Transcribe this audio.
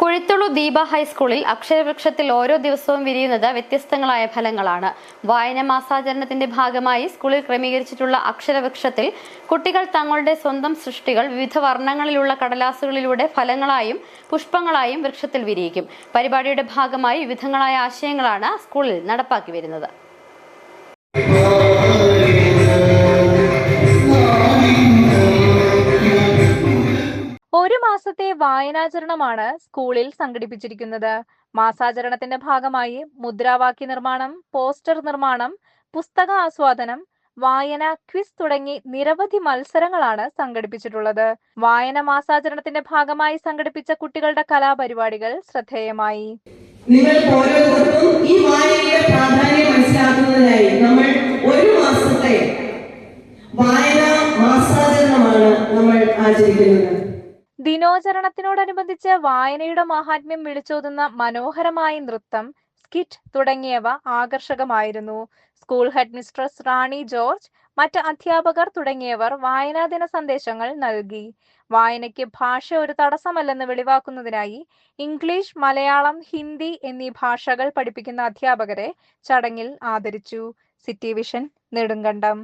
കുഴിത്തുളു ദീപ ഹൈസ്കൂളിൽ അക്ഷരവൃക്ഷത്തിൽ ഓരോ ദിവസവും വിരിയുന്നത് വ്യത്യസ്തങ്ങളായ ഫലങ്ങളാണ്. വായന മാസാചരണത്തിന്റെ ഭാഗമായി സ്കൂളിൽ ക്രമീകരിച്ചിട്ടുള്ള അക്ഷരവൃക്ഷത്തിൽ കുട്ടികൾ തങ്ങളുടെ സ്വന്തം സൃഷ്ടികൾ വിവിധ വർണങ്ങളിലുള്ള കടലാസുകളിലൂടെ ഫലങ്ങളായും പുഷ്പങ്ങളായും വൃക്ഷത്തിൽ വിരിയിക്കും. പരിപാടിയുടെ ഭാഗമായി വിവിധങ്ങളായ ആശയങ്ങളാണ് സ്കൂളിൽ നടപ്പാക്കി വരുന്നത്. മാസത്തെ വായനാചരണമാണ് സ്കൂളിൽ സംഘടിപ്പിച്ചിരിക്കുന്നത്. മാസാചരണത്തിന്റെ ഭാഗമായി മുദ്രാവാക്യ നിർമ്മാണം പോസ്റ്റർ നിർമ്മാണം പുസ്തക ആസ്വാദനം വായന ക്വിസ് തുടങ്ങി നിരവധി മത്സരങ്ങളാണ് സംഘടിപ്പിച്ചിട്ടുള്ളത്. വായന മാസാചരണത്തിന്റെ ഭാഗമായി സംഘടിപ്പിച്ച കുട്ടികളുടെ കലാപരിപാടികൾ ശ്രദ്ധേയമായി. ഈ വായനയുടെ മനസ്സിലാക്കുന്നതിനായി നമ്മൾ ഒരു മാസത്തെ വായന മാസാചരണമാണ് നമ്മൾ ആചരിക്കുന്നത്. ദിനോചരണത്തിനോടനുബന്ധിച്ച് വായനയുടെ മാഹാത്മ്യം വിളിച്ചോതുന്ന മനോഹരമായ നൃത്തം സ്കിറ്റ് തുടങ്ങിയവ ആകർഷകമായിരുന്നു. School head mistress Rani George മറ്റ് അധ്യാപകർ തുടങ്ങിയവർ വായനാ ദിന സന്ദേശങ്ങൾ നൽകി. വായനയ്ക്ക് ഭാഷ ഒരു തടസ്സമല്ലെന്ന് വെളിവാക്കുന്നതിനായി ഇംഗ്ലീഷ് മലയാളം ഹിന്ദി എന്നീ ഭാഷകൾ പഠിപ്പിക്കുന്ന അധ്യാപകരെ ചടങ്ങിൽ ആദരിച്ചു. City vision Nedumkandam.